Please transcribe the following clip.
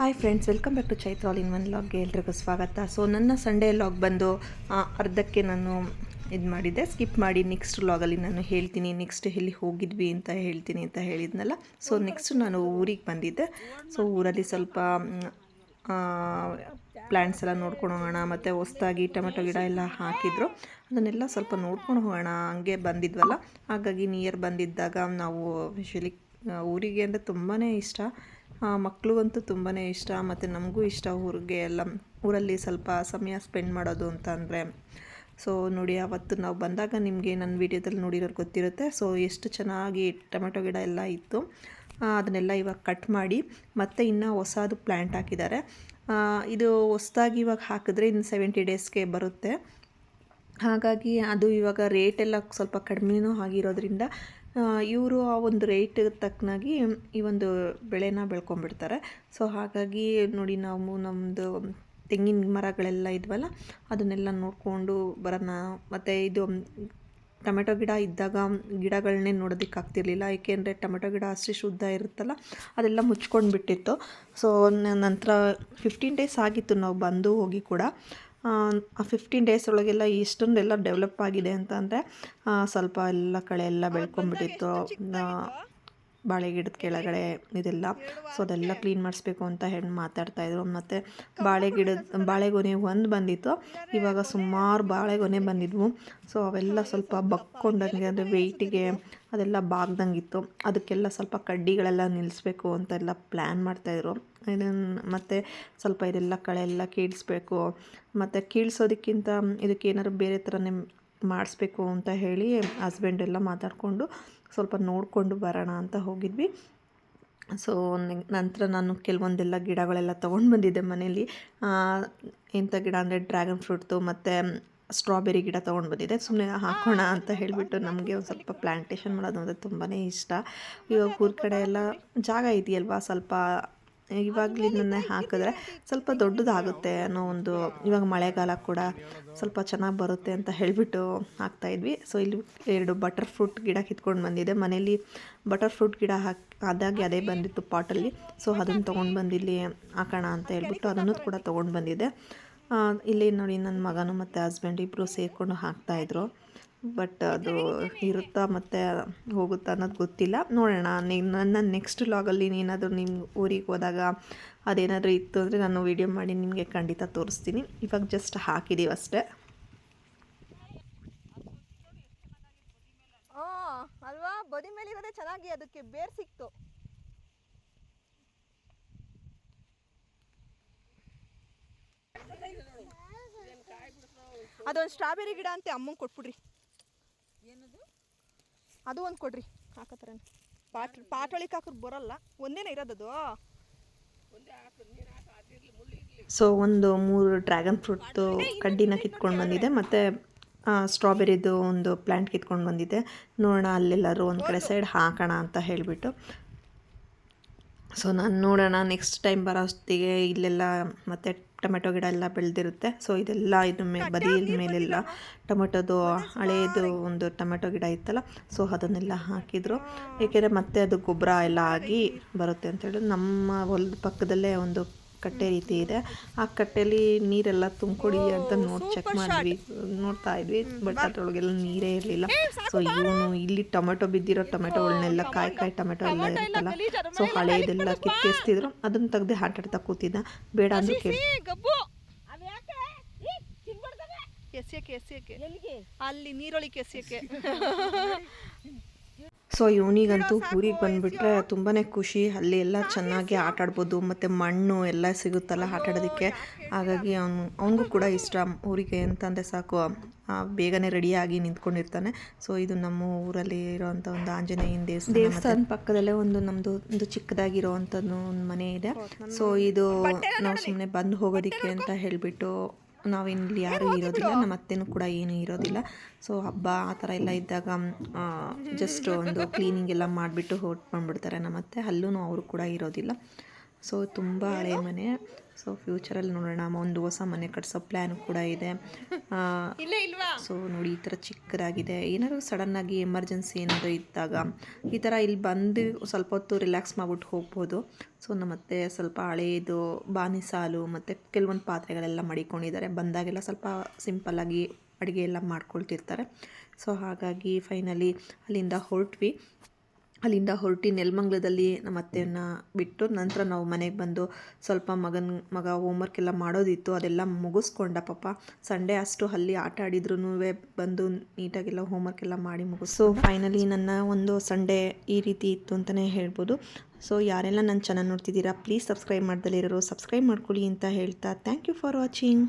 Hi friends welcome back to Chaithra all in one ಲಾಗ್ಗೆ ಎಲ್ರಿಗೂ ಸ್ವಾಗತ. So ನನ್ನ Sunday log ಬಂದು ಅರ್ಧಕ್ಕೆ ನಾನು ಇದು ಮಾಡಿದ್ದೆ. ಸ್ಕಿಪ್ ಮಾಡಿ ನೆಕ್ಸ್ಟ್ ಲಾಗಲ್ಲಿ ನಾನು ಹೇಳ್ತೀನಿ. ನೆಕ್ಸ್ಟ್ ಎಲ್ಲಿ ಹೋಗಿದ್ವಿ ಅಂತ ಹೇಳ್ತೀನಿ ಅಂತ ಹೇಳಿದ್ನಲ್ಲ. ಸೊ ನೆಕ್ಸ್ಟ್ ನಾನು ಊರಿಗೆ ಬಂದಿದ್ದೆ. ಸೊ ಊರಲ್ಲಿ ಸ್ವಲ್ಪ ಪ್ಲ್ಯಾಂಟ್ಸ್ ಎಲ್ಲ ನೋಡ್ಕೊಂಡು ಹೋಗೋಣ, ಮತ್ತು ಹೊಸ್ದಾಗಿ ಟೊಮೆಟೊ ಗಿಡ ಎಲ್ಲ ಹಾಕಿದ್ರು. ಅದನ್ನೆಲ್ಲ ಸ್ವಲ್ಪ ನೋಡ್ಕೊಂಡು ಹೋಗೋಣ ಹಂಗೆ ಬಂದಿದ್ವಲ್ಲ. ಹಾಗಾಗಿ ನಿಯರ್ ಬಂದಿದ್ದಾಗ ನಾವು ಯೂಶಲಿ ಊರಿಗೆ ಅಂದರೆ ತುಂಬಾ ಇಷ್ಟ. ಮಕ್ಕಳಿಗಂತೂ ತುಂಬಾ ಇಷ್ಟ ಮತ್ತು ನಮಗೂ ಇಷ್ಟ ಊರಿಗೆ ಎಲ್ಲ, ಊರಲ್ಲಿ ಸ್ವಲ್ಪ ಸಮಯ ಸ್ಪೆಂಡ್ ಮಾಡೋದು ಅಂತ ಅಂದರೆ. ಸೊ ನೋಡಿ, ಅವತ್ತು ನಾವು ಬಂದಾಗ ನಿಮಗೆ ನನ್ನ ವೀಡಿಯೋದಲ್ಲಿ ನೋಡಿರೋರು ಗೊತ್ತಿರುತ್ತೆ. ಸೊ ಎಷ್ಟು ಚೆನ್ನಾಗಿ ಟೊಮೆಟೊ ಗಿಡ ಎಲ್ಲ ಇತ್ತು. ಅದನ್ನೆಲ್ಲ ಇವಾಗ ಕಟ್ ಮಾಡಿ ಮತ್ತೆ ಇನ್ನು ಹೊಸದು ಪ್ಲ್ಯಾಂಟ್ ಹಾಕಿದ್ದಾರೆ. ಇದು ಹೊಸದಾಗಿ ಇವಾಗ ಹಾಕಿದ್ರೆ ಇನ್ನು ಸೆವೆಂಟಿ ಡೇಸ್ಗೆ ಬರುತ್ತೆ. ಹಾಗಾಗಿ ಅದು ಇವಾಗ ರೇಟ್ ಎಲ್ಲ ಸ್ವಲ್ಪ ಕಡಿಮೆನೂ ಆಗಿರೋದ್ರಿಂದ ಇವರು ಆ ಒಂದು ರೇಟ್ ತಕ್ಕನಾಗಿ ಈ ಒಂದು ಬೆಳೆನ ಬೆಳ್ಕೊಂಡ್ಬಿಡ್ತಾರೆ. ಸೊ ಹಾಗಾಗಿ ನೋಡಿ ನಾವು ನಮ್ಮದು ತೆಂಗಿನ ಮರಗಳೆಲ್ಲ ಇದ್ವಲ್ಲ, ಅದನ್ನೆಲ್ಲ ನೋಡಿಕೊಂಡು ಬರೋಣ. ಮತ್ತು ಇದು ಟೊಮೆಟೊ ಗಿಡ ಇದ್ದಾಗ ಗಿಡಗಳನ್ನೇ ನೋಡೋದಕ್ಕಾಗ್ತಿರ್ಲಿಲ್ಲ. ಏಕೆಂದರೆ ಟೊಮೆಟೊ ಗಿಡ ಅಷ್ಟೇ ಶುದ್ಧ ಇರುತ್ತಲ್ಲ, ಅದೆಲ್ಲ ಮುಚ್ಕೊಂಡು ಬಿಟ್ಟಿತ್ತು ಸೊ ನಂತರ ಫಿಫ್ಟೀನ್ ಡೇಸ್ ಆಗಿತ್ತು ನಾವು ಬಂದು ಹೋಗಿ ಕೂಡ. ಫಿಫ್ಟೀನ್ ಡೇಸ್ ಒಳಗೆಲ್ಲ ಇಷ್ಟೊಂದೆಲ್ಲ ಡೆವಲಪ್ ಆಗಿದೆ ಅಂತ ಅಂದರೆ ಸ್ವಲ್ಪ ಎಲ್ಲ ಕಳೆ ಎಲ್ಲ ಬೆಳ್ಕೊಂಡ್ಬಿಟ್ಟಿತ್ತು. ಆ, ಬಾಳೆ ಗಿಡದ ಕೆಳಗಡೆ ಇದೆಲ್ಲ. ಸೊ ಅದೆಲ್ಲ ಕ್ಲೀನ್ ಮಾಡಿಸ್ಬೇಕು ಅಂತ ಹೇಳಿ ಮಾತಾಡ್ತಾಯಿದ್ರು ಮತ್ತು ಬಾಳೆ ಗಿಡದ ಬಾಳೆಗೊನೆ ಒಂದು ಬಂದಿತ್ತು. ಇವಾಗ ಸುಮಾರು ಬಾಳೆಗೊನೆ ಬಂದಿದ್ವು. ಸೊ ಅವೆಲ್ಲ ಸ್ವಲ್ಪ ಬಕ್ಕೊಂಡಂಗೆ, ಅಂದರೆ ವೆಯ್ಟಿಗೆ ಅದೆಲ್ಲ ಬಾಗ್ದಂಗಿತ್ತು. ಅದಕ್ಕೆಲ್ಲ ಸ್ವಲ್ಪ ಕಡ್ಡಿಗಳೆಲ್ಲ ನಿಲ್ಲಿಸ್ಬೇಕು ಅಂತೆಲ್ಲ ಪ್ಲ್ಯಾನ್ ಮಾಡ್ತಾಯಿದ್ರು ಇದನ್ನು ಮತ್ತು ಸ್ವಲ್ಪ ಇದೆಲ್ಲ ಕಳೆ ಎಲ್ಲ ಕೀಳಿಸ್ಬೇಕು. ಮತ್ತು ಕೀಳ್ಸೋದಕ್ಕಿಂತ ಇದಕ್ಕೆ ಏನಾದ್ರು ಬೇರೆ ಥರನೇ ಮಾಡಿಸ್ಬೇಕು ಅಂತ ಹೇಳಿ ಹಸ್ಬೆಂಡ್ ಎಲ್ಲ ಮಾತಾಡಿಕೊಂಡು ಸ್ವಲ್ಪ ನೋಡಿಕೊಂಡು ಬರೋಣ ಅಂತ ಹೋಗಿದ್ವಿ. ಸೊ ನಂತರ ನಾನು ಕೆಲವೊಂದೆಲ್ಲ ಗಿಡಗಳೆಲ್ಲ ತೊಗೊಂಡು ಬಂದಿದ್ದೆ ಮನೇಲಿ ಇಂಥ ಗಿಡ ಅಂದರೆ ಡ್ರ್ಯಾಗನ್ ಫ್ರೂಟ್ದು ಮತ್ತು ಸ್ಟ್ರಾಬೆರಿ ಗಿಡ ತೊಗೊಂಡು ಬಂದಿದೆ ಸುಮ್ಮನೆ ಹಾಕೋಣ ಅಂತ ಹೇಳಿಬಿಟ್ಟು ನಮಗೆ ಒಂದು ಸ್ವಲ್ಪ ಪ್ಲ್ಯಾಂಟೇಷನ್ ಮಾಡೋದು ಅಂದರೆ ತುಂಬಾ ಇಷ್ಟ. ಇವಾಗ ಊರ ಕಡೆ ಎಲ್ಲ ಜಾಗ ಇದೆಯಲ್ವಾ ಸ್ವಲ್ಪ ಇವಾಗಲಿಂದನೇ ಹಾಕಿದ್ರೆ ಸ್ವಲ್ಪ ದೊಡ್ಡದಾಗುತ್ತೆ ಅನ್ನೋ ಒಂದು ಇವಾಗ ಮಳೆಗಾಲ ಕೂಡ ಸ್ವಲ್ಪ ಚೆನ್ನಾಗಿ ಬರುತ್ತೆ ಅಂತ ಹೇಳಿಬಿಟ್ಟು ಹಾಕ್ತಾಯಿದ್ವಿ ಸೊ ಇಲ್ಲಿ ಎರಡು ಬಟರ್ ಫ್ರೂಟ್ ಗಿಡ ಕಿತ್ಕೊಂಡು ಬಂದಿದೆ. ಮನೇಲಿ ಬಟರ್ ಫ್ರೂಟ್ ಗಿಡ ಹಾಕಿ ಅದಾಗಿ ಅದೇ ಬಂದಿತ್ತು ಪಾಟಲ್ಲಿ. ಸೊ ಅದನ್ನು ತೊಗೊಂಡು ಬಂದಿಲ್ಲಿ ಹಾಕೋಣ ಅಂತ ಹೇಳ್ಬಿಟ್ಟು ಅದನ್ನು ಕೂಡ ತೊಗೊಂಡು ಬಂದಿದ್ದೆ. ಆ, ಇಲ್ಲಿ ನೋಡಿ ನನ್ನ ಮಗನು ಮತ್ತು ಹಸ್ಬೆಂಡ್ ಇಬ್ಬರು ಸೇರಿಕೊಂಡು ಹಾಕ್ತಾಯಿದ್ರು ಬಟ್ ಅದು ಇರುತ್ತಾ ಮತ್ತು ಹೋಗುತ್ತಾ ಅನ್ನೋದು ಗೊತ್ತಿಲ್ಲ. ನೋಡೋಣ, ನೀನು ನನ್ನ ನೆಕ್ಸ್ಟ್ ಲಾಗಲ್ಲಿ ನೀನಾದರೂ ನಿಮ್ಮ ಊರಿಗೆ ಹೋದಾಗ ಅದೇನಾದರೂ ಇತ್ತು ಅಂದರೆ ನಾನು ವೀಡಿಯೋ ಮಾಡಿ ನಿಮಗೆ ಖಂಡಿತ ತೋರಿಸ್ತೀನಿ. ಇವಾಗ ಜಸ್ಟ್ ಹಾಕಿದ್ದೀವಿ ಅಷ್ಟೇ. ಅಲ್ವಾ? ಬದಿ ಮೇಲೆ ಇರೋದೇ ಚೆನ್ನಾಗಿ ಅದಕ್ಕೆ ಬೇರ್ ಸಿಕ್ತು. ಅದೊಂದು ಸ್ಟ್ರಾಬೆರಿ ಗಿಡ ಅಂತ ಅಮ್ಮಂಗೆ ಕೊಟ್ಬಿಡ್ರಿ. ಅದು ಒಂದು ಕೊಡ್ರಿ. ಹಾಕತ್ತಾರ ಪಾಟ್ ಪಾಟೊಳಿಗೆ ಹಾಕಿದ್ರೆ ಬರಲ್ಲ. ಒಂದೇನೇ ಇರೋದದು ಸೊ ಒಂದು ಮೂರು ಡ್ರ್ಯಾಗನ್ ಫ್ರೂಟ್ದು ಕಡ್ಡಿನ ಕಿತ್ಕೊಂಡು ಬಂದಿದೆ. ಮತ್ತು ಸ್ಟ್ರಾಬೆರಿದು ಒಂದು ಪ್ಲ್ಯಾಂಟ್ ಕಿತ್ಕೊಂಡು ಬಂದಿದೆ. ನೋಡೋಣ ಅಲ್ಲೆಲ್ಲರೂ ಒಂದು ಕಡೆ ಸೈಡ್ ಹಾಕೋಣ ಅಂತ ಹೇಳಿಬಿಟ್ಟು. ಸೊ ನಾನು ನೋಡೋಣ ನೆಕ್ಸ್ಟ್ ಟೈಮ್ ಬರೋ ಹೊತ್ತಿಗೆ ಇಲ್ಲೆಲ್ಲ ಮತ್ತೆ ಟೊಮೆಟೊ ಗಿಡ ಎಲ್ಲ ಬೆಳೆದಿರುತ್ತೆ. ಸೊ ಇದೆಲ್ಲ ಇದ್ರ ಮೇ ಬದಿಯ ಮೇಲೆಲ್ಲ ಟೊಮೆಟೊದು ಹಳೆಯದು ಒಂದು ಟೊಮೆಟೊ ಗಿಡ ಇತ್ತಲ್ಲ ಸೊ ಅದನ್ನೆಲ್ಲ ಹಾಕಿದರು. ಏಕೆಂದರೆ ಮತ್ತೆ ಅದು ಗೊಬ್ಬರ ಎಲ್ಲ ಆಗಿ ಬರುತ್ತೆ ಅಂತ ಹೇಳಿ ನಮ್ಮ ಹೊಲದ ಪಕ್ಕದಲ್ಲೇ ಒಂದು ಕಟ್ಟೆ ರೀತಿ ಇದೆ. ಆ ಕಟ್ಟೆಯಲ್ಲಿ ನೀರೆಲ್ಲ ತುಂಬಿಕೊಡಿ ಅಂತ ನೋಡಿ ಚೆಕ್ ಮಾಡಿದ್ವಿ. ನೋಡ್ತಾ ಇದ್ವಿ ಬಟ್ ಅದ್ರೊಳಗೆಲ್ಲ ನೀರೇ ಇರಲಿಲ್ಲ. ಸೊ ಇವನು ಇಲ್ಲಿ ಟೊಮೆಟೊ ಬಿದ್ದಿರೋ ಟೊಮೆಟೊಗಳನ್ನೆಲ್ಲ ಕಾಯಿ ಕಾಯಿ ಟೊಮೆಟೊ ಎಲ್ಲ ಇರುತ್ತಲ್ಲ. ಸೊ ಹಳೆಯದೆಲ್ಲ ಕಿತ್ತಿಸ್ತಿದ್ರು ಅದನ್ನ ತೆಗೆದು ಆಟಾಡ್ತಾ ಕೂತಿದ್ದ ಬೇಡ ಅಂದ್ರೆ ಕೇಳಿ ಗಬ್ಬು. ಎಸ್ಯಕ್ಕೆ ಎಸ್ಯಕ್ಕೆ. ಅಲ್ಲಿ ನೀರೊಳಗೆ ಎಸ್ಯಕ್ಕೆ. ಸೊ ಇವನಿಗಂತೂ ಊರಿಗೆ ಬಂದುಬಿಟ್ರೆ ತುಂಬಾ ಖುಷಿ. ಅಲ್ಲಿ ಎಲ್ಲ ಚೆನ್ನಾಗಿ ಆಟ ಆಡ್ಬೋದು ಮತ್ತು ಮಣ್ಣು ಎಲ್ಲ ಸಿಗುತ್ತಲ್ಲ ಆಟ ಆಡೋದಕ್ಕೆ ಹಾಗಾಗಿ ಅವನು, ಅವನಿಗೂ ಕೂಡ ಇಷ್ಟ. ಊರಿಗೆ ಅಂತಂದರೆ ಸಾಕು. ಬೇಗನೆ ರೆಡಿಯಾಗಿ ನಿಂತ್ಕೊಂಡಿರ್ತಾನೆ. ಸೊ ಇದು ನಮ್ಮ ಊರಲ್ಲಿ ಇರೋವಂಥ ಒಂದು ಆಂಜನೇಯನ ದೇವಸ್ಥಾನ ದೇವಸ್ಥಾನ ಪಕ್ಕದಲ್ಲೇ ಒಂದು ನಮ್ಮದು ಒಂದು ಚಿಕ್ಕದಾಗಿರೋವಂಥದ್ದು ಒಂದು ಮನೆ ಇದೆ. ಸೊ ಇದು ನಾವು ಸುಮ್ಮನೆ ಬಂದು ಹೋಗೋದಕ್ಕೆ ಅಂತ ಹೇಳಿಬಿಟ್ಟು ನಾವಿಲ್ಲಿ ಯಾರೂ ಇರೋದಿಲ್ಲ ನಮ್ಮ ಅತ್ತೆನೂ ಕೂಡ ಏನು ಇರೋದಿಲ್ಲ. ಸೊ ಹಬ್ಬ ಆ ಥರ ಎಲ್ಲ ಇದ್ದಾಗ ಜಸ್ಟ್ ಒಂದು ಕ್ಲೀನಿಂಗ್ ಎಲ್ಲ ಮಾಡಿಬಿಟ್ಟು ಹೊರಟು ಬಂದ್ಬಿಡ್ತಾರೆ ನಮ್ಮ ಅತ್ತೆ. ಅಲ್ಲೂ ಅವರು ಕೂಡ ಇರೋದಿಲ್ಲ. ಸೊ ತುಂಬ ಹಳೆ ಮನೆ. ಸೊ ಫ್ಯೂಚರಲ್ಲಿ ನೋಡೋಣ. ಒಂದು ಹೊಸ ಮನೆ ಕಟ್ಸೋ ಪ್ಲ್ಯಾನ್ ಕೂಡ ಇದೆ. ಸೊ ನೋಡಿ ಈ ಥರ ಚಿಕ್ಕದಾಗಿದೆ. ಏನಾದರೂ ಸಡನ್ನಾಗಿ ಎಮರ್ಜೆನ್ಸಿ ಏನಾದರೂ ಇದ್ದಾಗ ಈ ಥರ ಇಲ್ಲಿ ಬಂದು ಸ್ವಲ್ಪ ಹೊತ್ತು ರಿಲ್ಯಾಕ್ಸ್ ಮಾಡ್ಬಿಟ್ಟು ಹೋಗ್ಬೋದು. ಸೊ ನಮ್ಮತ್ತೆ ಸ್ವಲ್ಪ ಹಳೆಯದು ಬಾನಿಸಾಲು ಮತ್ತು ಕೆಲವೊಂದು ಪಾತ್ರೆಗಳೆಲ್ಲ ಮಡಿಕೊಂಡಿದ್ದಾರೆ. ಬಂದಾಗೆಲ್ಲ ಸ್ವಲ್ಪ ಸಿಂಪಲ್ಲಾಗಿ ಅಡುಗೆ ಎಲ್ಲ ಮಾಡ್ಕೊಳ್ತಿರ್ತಾರೆ. ಸೊ ಹಾಗಾಗಿ ಫೈನಲಿ ಅಲ್ಲಿಂದ ಹೊರಟ್ವಿ. ಅಲ್ಲಿಂದ ಹೊರಟಿ ನೆಲಮಂಗ್ಲದಲ್ಲಿ ನಮ್ಮ ಅತ್ತೆಯನ್ನು ಬಿಟ್ಟು ನಂತರ ನಾವು ಮನೆಗೆ ಬಂದು ಸ್ವಲ್ಪ ಮಗನ, ಮಗ ಹೋಮ್ವರ್ಕ್ ಎಲ್ಲ ಮಾಡೋದಿತ್ತು, ಅದೆಲ್ಲ ಮುಗಿಸ್ಕೊಂಡ ಪಾಪ. ಸಂಡೇ ಅಷ್ಟು ಅಲ್ಲಿ ಆಟ ಆಡಿದ್ರೂ ಬಂದು ನೀಟಾಗೆಲ್ಲ ಹೋಮ್ವರ್ಕ್ ಎಲ್ಲ ಮಾಡಿ ಮುಗಿಸು ಫೈನಲಿ ನನ್ನ ಒಂದು ಸಂಡೇ ಈ ರೀತಿ ಇತ್ತು ಅಂತಲೇ ಹೇಳ್ಬೋದು. ಸೊ ಯಾರೆಲ್ಲ ನನ್ನ ಚೆನ್ನಾಗಿ ನೋಡ್ತಿದ್ದೀರಾ ಪ್ಲೀಸ್ ಸಬ್ಸ್ಕ್ರೈಬ್ ಮಾಡ್ದಲ್ಲಿರೋರು ಸಬ್ಸ್ಕ್ರೈಬ್ ಮಾಡ್ಕೊಳ್ಳಿ ಅಂತ ಹೇಳ್ತಾ ಥ್ಯಾಂಕ್ ಯು ಫಾರ್ ವಾಚಿಂಗ್